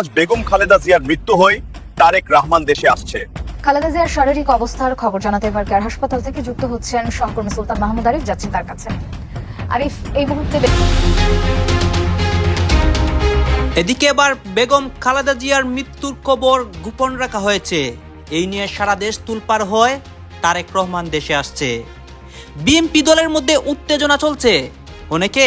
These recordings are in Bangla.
আজ বেগম খালেদা জিয়ার মৃত্যু হয়ে তারেক রহমান দেশে আসছে। খালেদা জিয়ার শারীরিক অবস্থার খবর জানাতে এবার কেয়ার হাসপাতাল থেকে যুক্ত হচ্ছেন সহকর্মী সুলতান মাহমুদ আরিফ যাচ্ছেন তার কাছে। আরিফ এই মুহূর্তে এদিকে এবার বেগম খালেদা জিয়ার মৃত্যুর খবর গোপন রাখা হয়েছে। এই নিয়ে সারা দেশ তুলপার হয় তারেক রহমান দেশে আসছে। বিএনপি দলের মধ্যে উত্তেজনা চলছে। অনেকে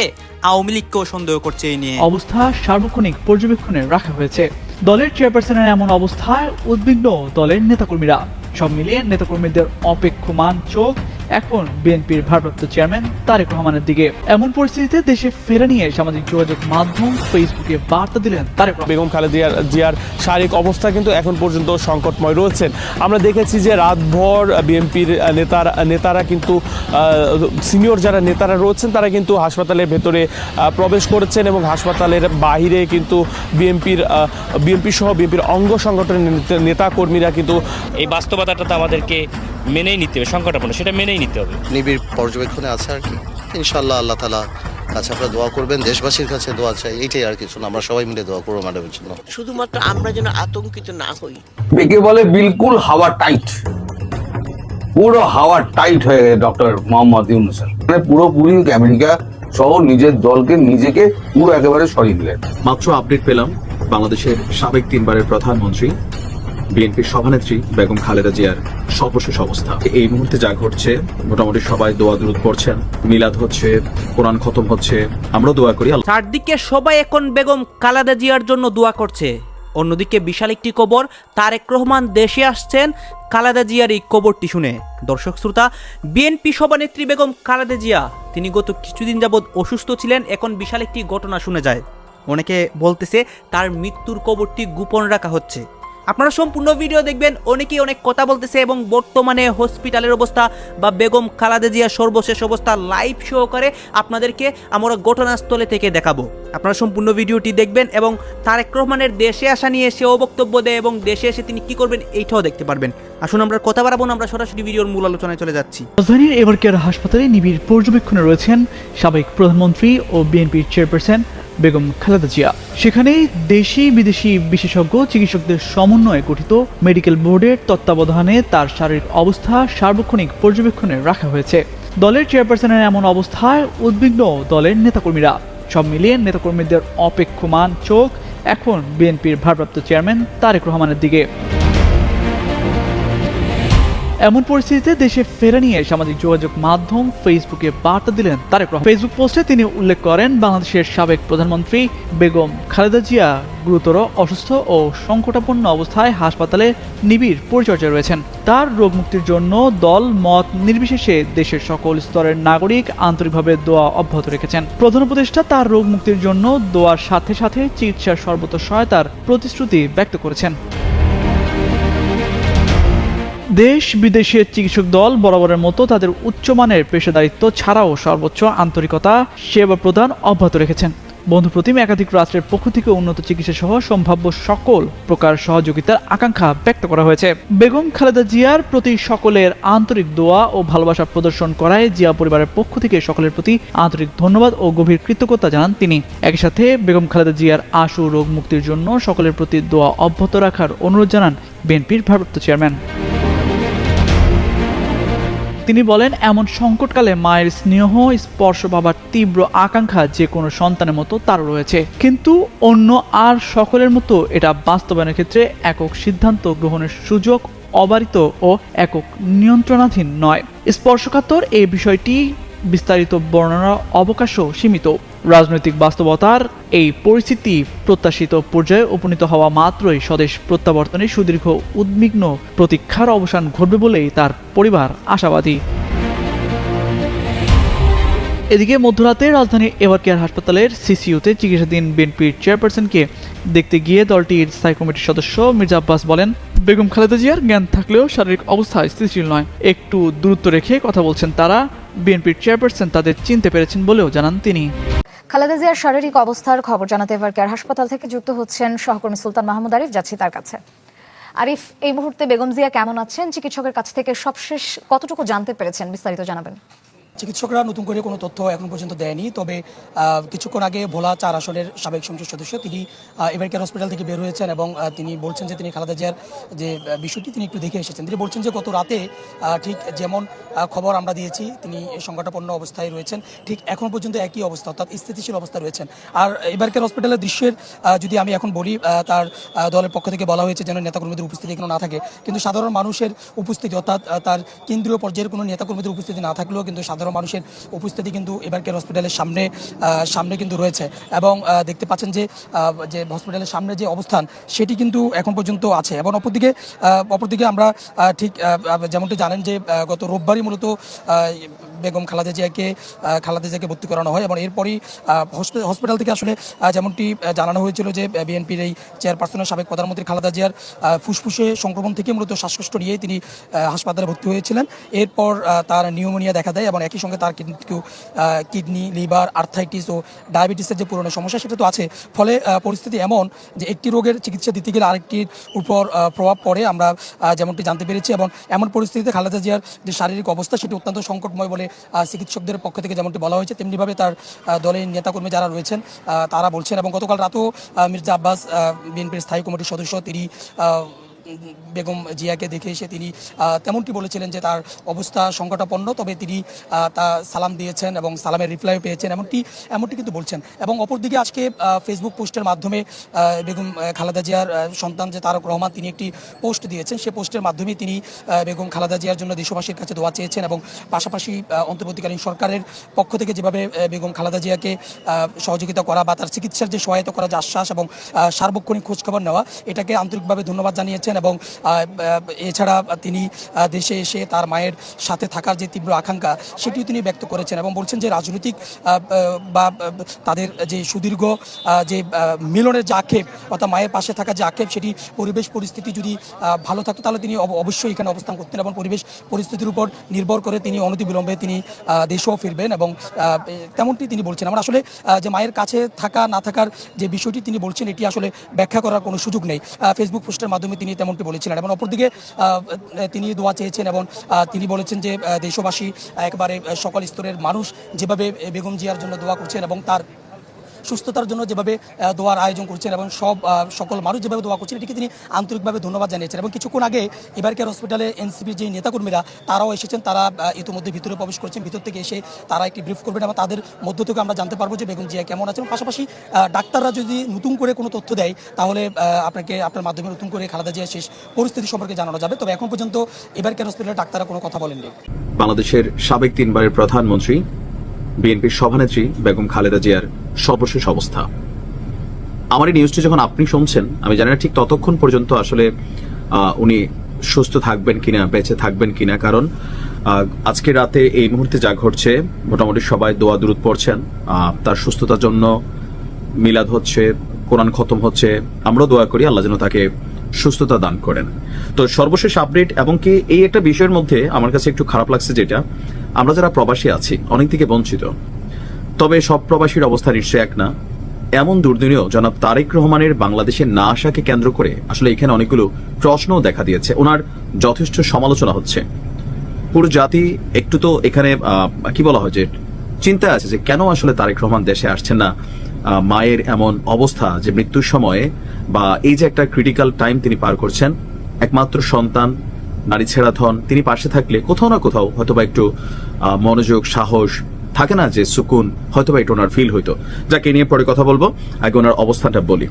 আওয়ামী লীগকেও সন্দেহ করছে এই নিয়ে। অবস্থা সার্বক্ষণিক পর্যবেক্ষণে রাখা হয়েছে। দলের চেয়ারপারসনের এমন অবস্থায় উদ্বিগ্ন দলের নেতাকর্মীরা। সব মিলিয়ে নেতাকর্মীদের অপেক্ষমান চোখ এখন বিএনপির ভারপ্রাপ্ত চেয়ারম্যান তারেক রহমানের দিকে। এমন পরিস্থিতিতে দেশে ফেরা নিয়ে সামাজিক যোগাযোগ মাধ্যম ফেসবুকে বার্তা দিলেন তারেক বেগম খালেদিয়ার জিয়ার শারীরিক অবস্থা কিন্তু এখন পর্যন্ত সংকটময় রয়েছেন আমরা দেখেছি যে রাতভর বিএনপির নেতারা নেতারা কিন্তু সিনিয়র যারা নেতারা রয়েছেন তারা কিন্তু হাসপাতালের ভেতরে প্রবেশ করেছেন এবং হাসপাতালের বাহিরে কিন্তু বিএনপির বিএনপি সহ বিএনপির অঙ্গ সংগঠনের নেতা- নেতাকর্মীরা কিন্তু এই বাস্তবতাটা তো আমাদেরকে মেনেই নিতে হবে সংকটাপন্ন সেটা মেনেই নিতে হবে। নিবিড় পর্যবেক্ষণে আছে আর কি। ইনশাল্লাহ আল্লাহ তালা কাছে আপনারা দোয়া করবেন দেশবাসীর কাছে দোয়া চাই এইটাই আর কিছু না আমরা সবাই মিলে দোয়া করব ম্যাডামের জন্য। শুধুমাত্র আমরা যেন আতঙ্কিত না হই। একে বলে বিলকুল হাওয়া টাইট। পুরো হাওয়া টাইট হয়ে গেছে ডক্টর মোহাম্মদ ইউনুসের মানে পুরোপুরি আমেরিকা সহ নিজের দলকে নিজেকে পুরো একেবারে সরিয়ে দিলেন। মাত্র আপডেট পেলাম বাংলাদেশের সাবেক তিনবারের প্রধানমন্ত্রী বিএনপির সভানেত্রী বেগম খালেদা জিয়ার সর্বশেষ অবস্থা। এই মুহূর্তে যা ঘটছে, মোটামুটি সবাই দোয়া দূর করছেন মিলাদ হচ্ছে, কোরআন খতম হচ্ছে আমরা দোয়া করি। চারদিকে সবাই এখন বেগম খালেদা জিয়ার জন্য দোয়া করছে। অন্যদিকে বিশাল একটি খবর তারেক রহমান দেশে আসছেন খালেদা জিয়ার এই কবরটি শুনে। দর্শক শ্রোতা, বিএনপি সভানেত্রী বেগম খালেদা জিয়া, তিনি গত কিছুদিন যাবৎ অসুস্থ ছিলেন, এখন বিশাল একটি ঘটনা শুনে যায়। অনেকে বলতেছে, তার মৃত্যুর কবরটি গোপন রাখা হচ্ছে। আপনারা সম্পূর্ণ ভিডিও দেখবেন, অনেকেই অনেক কথা বলতেছে এবং বর্তমানে হসপিটালের অবস্থা বা বেগম খালাদা জিয়ার সর্বশেষ অবস্থা লাইভ সহকারে আপনাদেরকে আমরা ঘটনাস্থলে থেকে দেখাবো। আপনারা সম্পূর্ণ ভিডিওটি দেখবেন এবং তারেক রহমানের দেশে আসা নিয়ে সেও বক্তব্য দেয় এবং দেশে এসে তিনি কি করবেন এইটাও দেখতে পারবেন। আসুন আমরা কথা বাড়াবো, আমরা সরাসরি ভিডিওর মূল আলোচনায় চলে যাচ্ছি। রাজধানীর এবারকের হাসপাতালে নিবিড় পর্যবেক্ষণে রয়েছেন সাবেক প্রধানমন্ত্রী ও বিএনপির চেয়ারপারসন বেগম খালেদা জিয়া। সেখানেই দেশি বিদেশি বিশেষজ্ঞ চিকিৎসকদের সমন্বয়ে গঠিত মেডিকেল বোর্ডের তত্ত্বাবধানে তার শারীরিক অবস্থা সার্বক্ষণিক পর্যবেক্ষণে রাখা হয়েছে। দলের চেয়ারপারসনের এমন অবস্থায় উদ্বিগ্ন দলের নেতাকর্মীরা। সব মিলিয়ে নেতাকর্মীদের অপেক্ষমান চোখ এখন বিএনপির ভারপ্রাপ্ত চেয়ারম্যান তারেক রহমানের দিকে। এমন পরিস্থিতিতে দেশে ফেরা নিয়ে সামাজিক যোগাযোগ মাধ্যম ফেসবুকে বার্তা দিলেন তারেক রহমান। ফেসবুক পোস্টে তিনি উল্লেখ করেন, বাংলাদেশের সাবেক প্রধানমন্ত্রী বেগম খালেদা জিয়া গুরুতর অসুস্থ ও সংকটাপন্ন অবস্থায় হাসপাতালে নিবিড় পরিচর্যায় রয়েছেন। তার রোগ মুক্তির জন্য দল, মত নির্বিশেষে দেশের সকল স্তরের নাগরিক আন্তরিকভাবে দোয়া অব্যাহত রেখেছেন। প্রধান উপদেষ্টা তার রোগ মুক্তির জন্য দোয়ার সাথে সাথে চিকিৎসার সর্বত সহায়তার প্রতিশ্রুতি ব্যক্ত করেছেন। দেশ বিদেশের চিকিৎসক দল বরাবরের মতো তাদের উচ্চমানের পেশাদারিত্ব ছাড়াও সর্বোচ্চ আন্তরিকতা সেবা প্রদান অব্যাহত রেখেছেন। বন্ধু প্রতিম একাধিক রাষ্ট্রের পক্ষ থেকে উন্নত চিকিৎসা সহ সম্ভাব্য সকল প্রকার সহযোগিতার আকাঙ্ক্ষা ব্যক্ত করা হয়েছে। বেগম খালেদা জিয়ার প্রতি সকলের আন্তরিক দোয়া ও ভালোবাসা প্রদর্শন করায় জিয়া পরিবারের পক্ষ থেকে সকলের প্রতি আন্তরিক ধন্যবাদ ও গভীর কৃতজ্ঞতা জানান তিনি। একই সাথে বেগম খালেদা জিয়ার আশু রোগ মুক্তির জন্য সকলের প্রতি দোয়া অব্যাহত রাখার অনুরোধ জানান বিএনপির ভারপ্রাপ্ত চেয়ারম্যান। তিনি বলেন, এমন সংকটকালে মায়ের স্নেহ, স্পর্শ পাবার তীব্র আকাঙ্ক্ষা যে কোনো সন্তানের মতো তারও রয়েছে। কিন্তু অন্য আর সকলের মতো এটা বাস্তবায়নের ক্ষেত্রে একক সিদ্ধান্ত গ্রহণের সুযোগ অবারিত ও একক নিয়ন্ত্রণাধীন নয়। স্পর্শকাতর এই বিষয়টি বিস্তারিত বর্ণনার অবকাশও সীমিত। রাজনৈতিক বাস্তবতার এই পরিস্থিতি প্রত্যাশিত পর্যায়ে উপনীত হওয়া মাত্রই স্বদেশ প্রত্যাবর্তনে সুদীর্ঘ উদ্বিগ্ন প্রতীক্ষার অবসান ঘটবে বলেই তার পরিবার আশাবাদী। এদিকে মধ্যরাতে রাজধানীর এভার কেয়ার হাসপাতালের সিসিইউতে চিকিৎসাধীন বিএনপির চেয়ারপারসনকে দেখতে গিয়ে দলটির স্থায়ী কমিটির সদস্য মির্জা আব্বাস বলেন, বেগম খালেদা জিয়ার জ্ঞান থাকলেও শারীরিক অবস্থা স্থিতিশীল নয়। একটু দূরত্ব রেখে কথা বলছেন তারা। বিএনপির চেয়ারপারসন তাদের চিনতে পেরেছেন বলেও জানান তিনি। খালেদা জিয়ার শারীরিক অবস্থার খবর জানাতে এবার কেয়ার হাসপাতাল থেকে যুক্ত হচ্ছেন সহকর্মী সুলতান মাহমুদ আরিফ, যাচ্ছি তার কাছে। আরিফ, এই মুহূর্তে বেগম জিয়া কেমন আছেন? চিকিৎসকের কাছ থেকে সবশেষ কতটুকু জানতে পেরেছেন? বিস্তারিত জানাবেন। চিকিৎসকরা নতুন করে কোনো তথ্য এখন পর্যন্ত দেয়নি। তবে কিছুক্ষণ আগে ভোলা চার আসনের সাবেক সংসদ সদস্য তিনি এবারকার হসপিটাল থেকে বের হয়েছেন এবং তিনি বলছেন যে তিনি খালেদা জিয়ার যে বিষয়টি তিনি একটু দেখে এসেছেন। তিনি বলছেন যে গত রাতে ঠিক যেমন খবর আমরা দিয়েছি, তিনি সংকটাপন্ন অবস্থায় রয়েছেন, ঠিক এখন পর্যন্ত একই অবস্থা, অর্থাৎ স্থিতিশীল অবস্থায় রয়েছেন। আর এবারকার হসপিটালের দৃশ্যের যদি আমি এখন বলি তার দলের পক্ষ থেকে বলা হয়েছে যেন নেতাকর্মীদের উপস্থিতি এখানে না থাকে। কিন্তু সাধারণ মানুষের উপস্থিতি, অর্থাৎ তার কেন্দ্রীয় পর্যায়ের কোনো নেতাকর্মীদের উপস্থিতি না থাকলেও কিন্তু সাধারণ মানুষের উপস্থিতি কিন্তু এবারকার হসপিটালের সামনে সামনে কিন্তু রয়েছে। এবং দেখতে পাচ্ছেন যে যে হসপিটালের সামনে যে অবস্থান, সেটি কিন্তু এখন পর্যন্ত আছে। এবং অপরদিকে অপরদিকে আমরা ঠিক যেমনটি জানেন যে গত রোববারই মূলত বেগম খালাদা জিয়াকে খালেদা জিয়াকে ভর্তি করানো হয় এবং এরপরই হসপিটাল থেকে আসলে যেমনটি জানানো হয়েছিল যে বিএনপির এই চেয়ারপারসনের সাবেক প্রধানমন্ত্রী খালাদা জিয়ার ফুসফুসে সংক্রমণ থেকে মূলত শ্বাসকষ্ট নিয়ে তিনি হাসপাতালে ভর্তি হয়েছিলেন। এরপর তার নিউমোনিয়া দেখা দেয় এবং একই সঙ্গে তার কিন্তু কিডনি, লিভার আর্থাইটিস ও ডায়াবেটিসের যে পুরনো সমস্যা, সেটা তো আছে। ফলে পরিস্থিতি এমন যে, একটি রোগের চিকিৎসা দিতে গেলে আরেকটির উপর প্রভাব পড়ে, আমরা যেমনটি জানতে পেরেছি এবং এমন পরিস্থিতিতে খালেদা জিয়ার যে শারীরিক অবস্থা, সেটি অত্যন্ত সংকটময় বলে চিকিৎসকদের পক্ষ থেকে যেমনটি বলা হয়েছে, তেমনিভাবে তার দলের নেতাকর্মী যারা রয়েছেন তারা বলছেন এবং গতকাল রাতেও মির্জা আব্বাস বিএনপির স্থায়ী কমিটির সদস্য, তিনি বেগম জিয়াকে দেখে এসে তিনি তেমনটি বলেছিলেন যে তার অবস্থা সংকটাপন্ন, তবে তিনি তা সালাম দিয়েছেন এবং সালামের রিপ্লাই পেয়েছেন, এমনটি এমনটি কিন্তু বলছেন। এবং অপরদিকে আজকে ফেসবুক পোস্টের মাধ্যমে বেগম খালেদা জিয়ার সন্তান যে তারক রহমান, তিনি একটি পোস্ট দিয়েছেন। সে পোস্টের মাধ্যমে তিনি বেগম খালেদা জিয়ার জন্য দেশবাসীর কাছে দোয়া চেয়েছেন এবং পাশাপাশি অন্তর্বর্তীকালীন সরকারের পক্ষ থেকে যেভাবে বেগম খালেদা জিয়াকে সহযোগিতা করা বা তার চিকিৎসার যে সহায়তা করা যে আশ্বাস এবং সার্বক্ষণিক খোঁজখবর নেওয়া, এটাকে আন্তরিকভাবে ধন্যবাদ জানিয়েছেন। এবং আহ, আহ, এছাড়া তিনি দেশে এসে তার মায়ের সাথে থাকার যে তীব্র আকাঙ্ক্ষা সেটিও তিনি ব্যক্ত করেছেন এবং বলছেন যে রাজনৈতিক বা তাদের যে সুদীর্ঘ যে মিলনের যে আক্ষেপ অর্থাৎ মায়ের পাশে থাকা যে আক্ষেপ সেটি পরিবেশ পরিস্থিতি যদি ভালো থাকতো তাহলে তিনি অব- অবশ্যই এখানে অবস্থান করতেন এবং পরিবেশ পরিস্থিতির উপর নির্ভর করে তিনি অনতিবিলম্বে তিনি দেশেও ফিরবেন এবং তেমনটি তিনি বলছেন। আমরা আসলে যে মায়ের কাছে থাকা না থাকার যে বিষয়টি তিনি বলছেন এটি আসলে ব্যাখ্যা করার কোনো সুযোগ নেই। ফেসবুক পোস্টের মাধ্যমে তিনি তেমনটি বলেছিলেন এবং অপরদিকে তিনি দোয়া চেয়েছেন এবং তিনি বলেছেন যে দেশবাসী একবারে সকল স্তরের মানুষ যেভাবে বেগম জিয়ার জন্য দোয়া করছেন এবং তার সুস্থতার জন্য যেভাবে দোয়ার আয়োজন করছেন এবং সব সকল মানুষ যেভাবে দোয়া করছেন, এটিকে তিনি আন্তরিকভাবে ধন্যবাদ জানিয়েছেন। এবং কিছুক্ষণ আগে এবারকার হসপিটালে এনসিপির যে নেতাকর্মীরা, তারাও এসেছেন, তারা ইতিমধ্যে ভিতরে প্রবেশ করেছেন, ভিতর থেকে এসে তারা একটি ব্রিফ করবেন এবং তাদের মধ্য থেকে আমরা জানতে পারব যে বেগম জিয়া কেমন আছেন। পাশাপাশি ডাক্তাররা যদি নতুন করে কোনো তথ্য দেয়, তাহলে আপনাকে আপনার মাধ্যমে নতুন করে খালেদা জিয়া শেষ পরিস্থিতি সম্পর্কে জানানো যাবে। তবে এখন পর্যন্ত এবারকার হসপিটালে ডাক্তাররা কোনো কথা বলেননি। বাংলাদেশের সাবেক তিনবারের প্রধানমন্ত্রী, বিএনপির সভানেত্রী বেগম খালেদা জিয়ার সর্বশেষ অবস্থা। আমার এই নিউজটি যখন আপনি শুনছেন, আমি জানি না ঠিক ততক্ষণ পর্যন্ত আসলে উনি সুস্থ থাকবেন কিনা, বেঁচে থাকবেন কিনা, কারণ আজকে রাতে এই মুহূর্তে যা ঘটছে, মোটামুটি সবাই দোয়া দূরত পড়ছেন। তার সুস্থতার জন্য মিলাদ হচ্ছে, কোরআন খতম হচ্ছে আমরা দোয়া করি, আল্লাহ যেন তাকে সুস্থতা দান করেন। তো সর্বশেষ আপডেট এবং কি এই একটা বিষয়ের মধ্যে আমার কাছে একটু খারাপ লাগছে যেটা, আমরা যারা প্রবাসী আছি, অনেক থেকে বঞ্চিত। তবে সব প্রবাসীর অবস্থা নিশ্চয়ই এক না। এমন দুর্দিনেও জনাব তারেক রহমানের বাংলাদেশে না আসাকে কেন্দ্র করে আসলে এখানে অনেকগুলো প্রশ্নও দেখা দিয়েছে। ওনার যথেষ্ট সমালোচনা হচ্ছে। পুরো জাতি একটু তো এখানে কি বলা হয় যে চিন্তায় আছে যে কেন আসলে তারেক রহমান দেশে আসছেন না? মায়ের এমন অবস্থা যে মৃত্যুর সময়ে বা এই যে একটা ক্রিটিক্যাল টাইম তিনি পার করছেন, একমাত্র সন্তান, নারী ছেড়া ধন, তিনি পাশে থাকলে কোথাও না কোথাও হয়তোবা একটু মনোযোগ, সাহস থাকে না যে সুকুন হয়তো বা একটু ওনার ফিল হইতো। যাকে নিয়ে পরে কথা বলব। আগে ওনার অবস্থানটা বলি।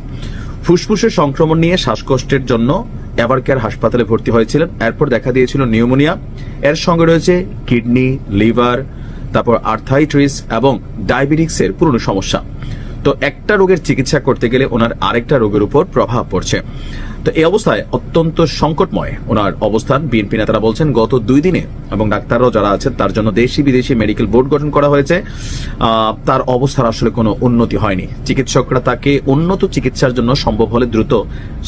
ফুসফুসের সংক্রমণ নিয়ে শ্বাসকষ্টের জন্য এভারকেয়ার হাসপাতালে ভর্তি হয়েছিলেন। এরপর দেখা দিয়েছিল নিউমোনিয়া। এর সঙ্গে রয়েছে কিডনি, লিভার, তারপর আর্থাইট্রিস এবং ডায়াবেটিক্সের পুরনো সমস্যা। তো একটা রোগের চিকিৎসা করতে গেলে ওনার আরেকটা রোগের উপর প্রভাব পড়ছে। তো এই অবস্থায় অত্যন্ত সংকটময় ওনার অবস্থান। বিএনপি নেতারা বলছেন, গত দুই দিনে এবং ডাক্তাররাও যারা আছেন তার জন্য দেশি বিদেশি মেডিকেল বোর্ড গঠন করা হয়েছে। তার অবস্থার আসলে কোনো উন্নতি হয়নি। চিকিৎসকরা তাকে উন্নত চিকিৎসার জন্য সম্ভব হলে দ্রুত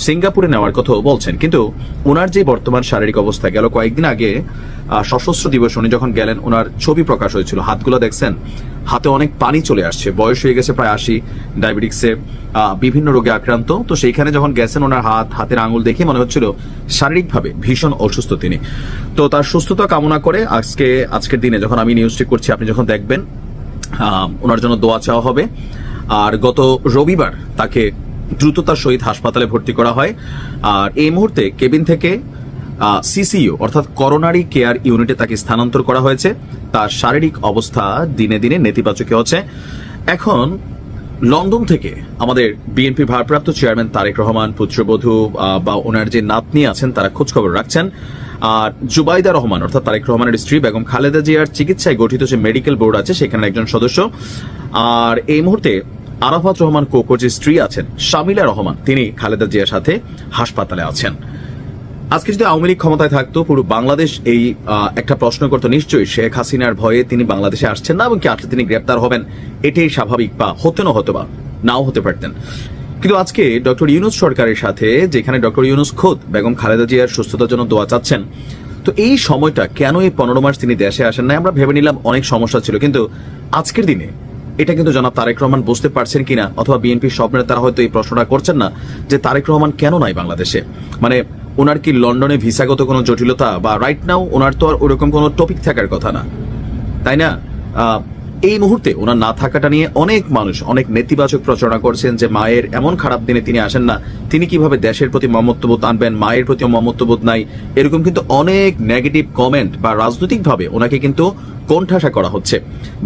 সিঙ্গাপুরে নেওয়ার কথাও বলছেন। কিন্তু ওনার যে বর্তমান শারীরিক অবস্থা গেল কয়েকদিন আগে সশস্ত্র দিবস উনি যখন গেলেন, ওনার ছবি প্রকাশ হয়েছিল। হাতগুলো দেখছেন? হাতে অনেক পানি চলে আসছে। বয়স হয়ে গেছে প্রায় আশি। ডায়াবেটিক্সে বিভিন্ন রোগে আক্রান্ত। তো সেইখানে যখন গেছেন ওনার হাত, হাতের আঙুল দেখে মনে হচ্ছিল শারীরিকভাবে ভীষণ অসুস্থ তিনি। তো তার সুস্থতা কামনা করে আজকে, আজকের দিনে যখন আমি নিউজটি করছি, আপনি যখন দেখবেন ওনার জন্য দোয়া চাওয়া হবে। আর গত রবিবার তাকে দ্রুততার সহিত হাসপাতালে ভর্তি করা হয়। আর এই মুহূর্তে কেবিন থেকে সিসিইউ অর্থাৎ করোনারি কেয়ার ইউনিটে তাকে স্থানান্তর করা হয়েছে। তার শারীরিক অবস্থা দিনে দিনে নেতিবাচক হচ্ছে। এখন লন্ডন থেকে আমাদের বিএনপি ভারপ্রাপ্ত চেয়ারম্যান তারেক রহমান, পুত্রবধূ বা ওনার যে নাতনি আছেন, তারা খোঁজখবর রাখছেন। আর জুবাইদা রহমান, অর্থাৎ তারেক রহমানের স্ত্রী বেগম খালেদা জিয়ার চিকিৎসায় গঠিত যে মেডিকেল বোর্ড আছে, সেখানে একজন সদস্য। আর এই মুহূর্তে আরাফাত রহমান কোকোর যে স্ত্রী আছেন, শামিলা রহমান, তিনি খালেদা জিয়ার সাথে হাসপাতালে আছেন। আজকে যদি আওয়ামী লীগ ক্ষমতায় থাকতো, পুরো বাংলাদেশ এই একটা প্রশ্ন করতো, নিশ্চয়ই শেখ হাসিনার ভয়ে তিনি বাংলাদেশে আসছেন না এবং কি আসলে তিনি গ্রেপ্তার হবেন, এটাই স্বাভাবিক বা হতে না, হতো বা নাও হতে পারতেন। কিন্তু আজকে ডক্টর ইউনুস সরকারের সাথে, যেখানে ডক্টর ইউনুস খোদ বেগম খালেদা জিয়ার সুস্থতার জন্য দোয়া চাচ্ছেন, তো এই সময়টা কেন এই পনেরো মাস তিনি দেশে আসেন না আমরা ভেবে নিলাম অনেক সমস্যা ছিল, কিন্তু আজকের দিনে এটা কিন্তু জনাব তারেক রহমান বুঝতে পারছেন কিনা, অথবা বিএনপির স্বপ্নের তারা হয়তো এই প্রশ্নটা করছেন না, যে তারেক রহমান কেন নাই বাংলাদেশে? মানে ওনার কি লন্ডনে ভিসাগত কোনো জটিলতা? বা রাইট নাও ওনার তো আর ওরকম কোনো টপিক থাকার কথা না। তাই না? এই মুহূর্তে ওনার না থাকাটা নিয়ে অনেক মানুষ, অনেক নেতিবাচক প্রচারণা করছেন যে মায়ের এমন খারাপ দিনে তিনি আসেন না। তিনি কীভাবে দেশের প্রতি মমত্ববোধ আনবেন, মায়ের প্রতি মমত্ববোধ নাই, এরকম কিন্তু অনেক নেগেটিভ কমেন্ট বা রাজনৈতিকভাবে ওনাকে কিন্তু কোণঠাসা করা হচ্ছে।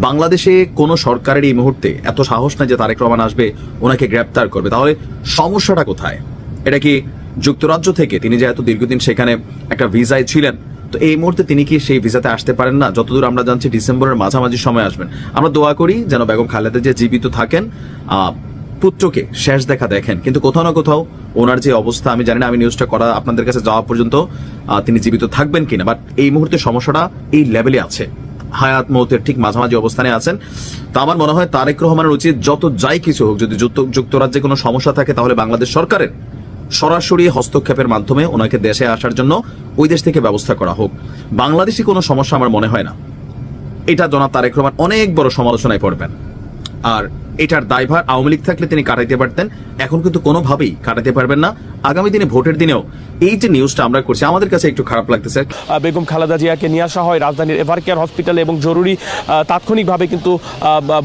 বাংলাদেশে কোনো সরকারের এই মুহূর্তে এত সাহস নাই যে তারেক রহমান আসবে, ওনাকে গ্রেপ্তার করবে। তাহলে সমস্যাটা কোথায়? এটা কি যুক্তরাজ্য থেকে তিনি যে এত দীর্ঘদিন সেখানে একটা ভিসায় ছিলেন, তো এই মুহূর্তে তিনি কি সেই ভিসাতে আসতে পারেন না? যতদূর আমরা জানছি ডিসেম্বরের মাঝামাঝি সময় আসবেন। আমরা দোয়া করি যেন বেগম খালেদা যে জীবিত থাকেন পুত্রকে শেষ দেখা দেখেন। কিন্তু কোথাও না কোথাও ওনার যে অবস্থা, আমি জানি না, আমি নিউজটা করা আপনাদের কাছে যাওয়া পর্যন্ত তিনি জীবিত থাকবেন কিনা? বাট এই মুহূর্তে সমস্যাটা এই লেভেলে আছে। হায়াত মৌতের ঠিক মাঝামাঝি অবস্থানে আছেন। তো আমার মনে হয় তারেক রহমানের উচিত যত যাই কিছু হোক, যদি যুক্ত- যুক্তরাজ্যে কোনো সমস্যা থাকে, তাহলে বাংলাদেশ সরকারের সরাসরি হস্তক্ষেপের মাধ্যমে ওনাকে দেশে আসার জন্য ওই দেশ থেকে ব্যবস্থা করা হোক। বাংলাদেশে কোনো সমস্যা আমার মনে হয় না। এটা জনাব তারেক রহমান অনেক বড় সমালোচনায় পড়বেন। আর এটার দায়ভার আওয়ামী লীগ থাকলে তিনি কাটাইতে পারতেন। এখন কিন্তু কোনোভাবেই কাটাতে পারবেন না। আগামী দিনে ভোটের দিনেও এই যে নিউজটা আমরা করছি, আমাদের কাছে একটু খারাপ লাগতেছে। বেগম খালেদা জিয়াকে নিয়ে আসা হয় রাজধানীর এভার কেয়ার হসপিটালে এবং জরুরি তাৎক্ষণিকভাবে কিন্তু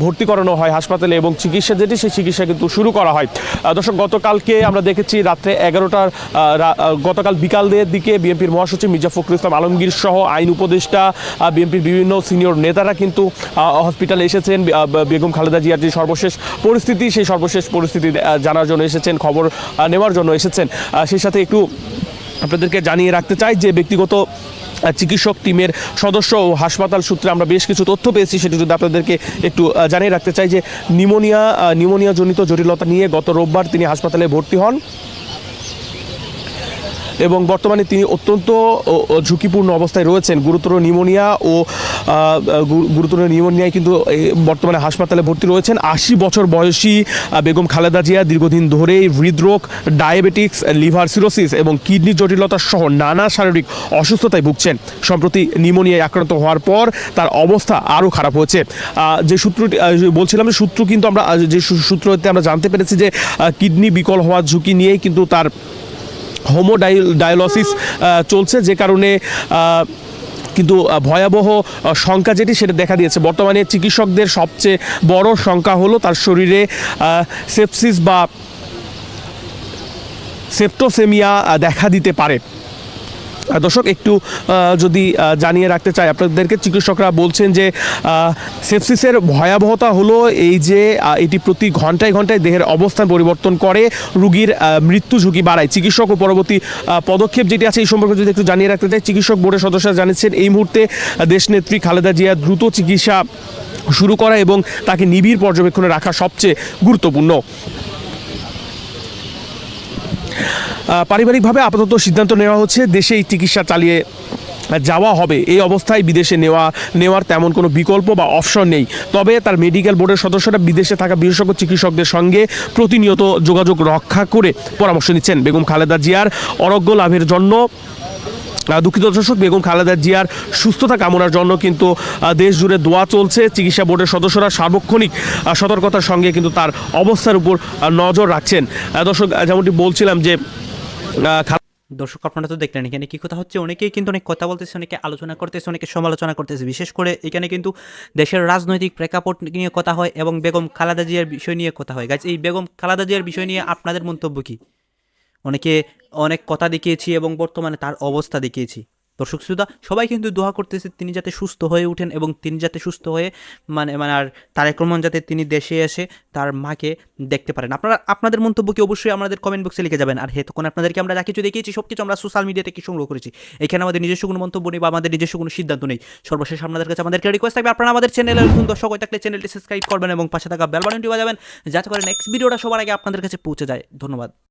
ভর্তি করানো হয় হাসপাতালে এবং চিকিৎসা যেটি, সেই চিকিৎসা কিন্তু শুরু করা হয়। দর্শক, গতকালকে আমরা দেখেছি রাত্রে এগারোটার গতকাল বিকালের দিকে বিএনপির মহাসচিব মির্জা ফখরুল ইসলাম আলমগীর সহ আইন উপদেষ্টা বিএনপির বিভিন্ন সিনিয়র নেতারা কিন্তু হসপিটালে এসেছেন। বেগম খালেদা জিয়ার যে সর্বশেষ পরিস্থিতি, সেই সর্বশেষ পরিস্থিতি জানার জন্য এসেছেন, খবর নেওয়ার জন্য এসেছেন। সেই সাথে একটু আপনাদেরকে জানিয়ে রাখতে চাই যে ব্যক্তিগত চিকিৎসক টিমের সদস্য ও হাসপাতাল সূত্রে আমরা বেশ কিছু তথ্য পেয়েছি, সেটি যদি আপনাদেরকে একটু জানিয়ে রাখতে চাই যে নিমোনিয়া নিমোনিয়াজনিত জটিলতা নিয়ে গত রোববার তিনি হাসপাতালে ভর্তি হন। এবং বর্তমানে তিনি অত্যন্ত ঝুঁকিপূর্ণ অবস্থায় রয়েছেন। গুরুতর নিউমোনিয়া ও গুরুতর নিউমোনিয়ায় কিন্তু বর্তমানে হাসপাতালে ভর্তি রয়েছেন। আশি বছর বয়সী বেগম খালেদা জিয়া দীর্ঘদিন ধরেই হৃদরোগ, ডায়াবেটিক্স, লিভার সিরোসিস এবং কিডনি জটিলতা সহ নানা শারীরিক অসুস্থতায় ভুগছেন। সম্প্রতি নিউমোনিয়ায় আক্রান্ত হওয়ার পর তার অবস্থা আরও খারাপ হয়েছে। যে সূত্রটি বলছিলাম যে সূত্র কিন্তু আমরা যে সূ- সূত্র হতে আমরা জানতে পেরেছি যে কিডনি বিকল হওয়ার ঝুঁকি নিয়েই কিন্তু তার হোমোডায়ালসিস চলছে যে কারণে কিন্তু ভয়াবহ সংখ্যা যেটি সেটা দেখা দিয়েছে। বর্তমানে চিকিৎসকদের সবচেয়ে বড় সংখ্যা হলো তার শরীরে সেপসিস বা সেপ্টোসেমিয়া দেখা দিতে পারে। দর্শক, একটু যদি জানিয়ে রাখতে চাই, আপনাদেরকে চিকিৎসকরা বলছেন যে সেপসিসের ভয়াবহতা হলো এই যে এটি প্রতি ঘন্টায় ঘন্টায় দেহের অবস্থান পরিবর্তন করে, রুগীর মৃত্যু ঝুঁকি বাড়ায়। চিকিৎসক ও পরবর্তী পদক্ষেপ যেটি আছে, এই সম্পর্কে যদি একটু জানিয়ে রাখতে চাই, চিকিৎসক বোর্ডের সদস্যরা জানিয়েছেন, এই মুহূর্তে দেশনেত্রী খালেদা জিয়া দ্রুত চিকিৎসা শুরু করা এবং তাকে নিবিড় পর্যবেক্ষণে রাখা সবচেয়ে গুরুত্বপূর্ণ। পারিবারিকভাবে আপাতত সিদ্ধান্ত নেওয়া হচ্ছে দেশে এই চিকিৎসা চালিয়ে যাওয়া হবে। এই অবস্থায় বিদেশে নেওয়া, নেওয়ার তেমন কোনো বিকল্প বা অপশন নেই। তবে তার মেডিকেল বোর্ডের সদস্যরা বিদেশে থাকা বিশেষজ্ঞ চিকিৎসকদের সঙ্গে প্রতিনিয়ত যোগাযোগ রক্ষা করে পরামর্শ নিচ্ছেন বেগম খালেদা জিয়ার অরোগ্য লাভের জন্য। দুঃখিত দর্শক, বেগম খালেদা জিয়ার সুস্থতা কামনার জন্য কিন্তু দেশ জুড়ে দোয়া চলছে। চিকিৎসা বোর্ডের সদস্যরা সার্বক্ষণিক সতর্কতার সঙ্গে কিন্তু তার অবস্থার উপর নজর রাখছেন। দর্শক যেমনটি বলছিলাম যে দর্শক, আপনারা তো দেখলেন এখানে কী কথা হচ্ছে। অনেকেই কিন্তু অনেক কথা বলতেছে, অনেকে আলোচনা করতেছে, অনেকে সমালোচনা করতেছে। বিশেষ করে এখানে কিন্তু দেশের রাজনৈতিক প্রেক্ষাপট নিয়ে কথা হয় এবং বেগম খালাদা জিয়ার বিষয় নিয়ে কথা হয়। গাছ এই বেগম খালাদা জিয়ার বিষয় নিয়ে আপনাদের মন্তব্য কী? অনেকে অনেক কথা দেখিয়েছি এবং বর্তমানে তার অবস্থা দেখিয়েছি। দর্শক শ্রোতা, সবাই কিন্তু দোয়া করতেছে তিনি যাতে সুস্থ হয়ে ওঠেন এবং তিনি যাতে সুস্থ হয়ে মানে মানে আর তারেক রহমান যাতে তিনি দেশে এসে তার মাকে দেখতে পারেন। আপনারা, আপনাদের মন্তব্য কি অবশ্যই আমাদের কমেন্ট বক্সে লিখে যাবেন। আর হেতক্ষণ আপনাদেরকে আমরা যা কিছু দেখিয়েছি সব কিছু আমরা সোশ্যাল মিডিয়া থেকে সংগ্রহ করেছি। এখানে আমাদের নিজস্ব কোনো মন্তব্য নেই বা আমাদের নিজস্ব কোনো সিদ্ধান্ত নেই। সর্বশেষ আপনাদের কাছে আমাদেরকে রিকোয়েস্ট থাকবে, আপনারা আমাদের চ্যানেলে নতুন দর্শক হয়ে থাকলে চ্যানেলটি সাবস্ক্রাইব করবেন এবং পাশে থাকা বেল বাটনটি বাজাবেন। যাতে করে নেক্সট ভিডিওটা সবার আগে আপনাদের কাছে পৌঁছে যায়। ধন্যবাদ।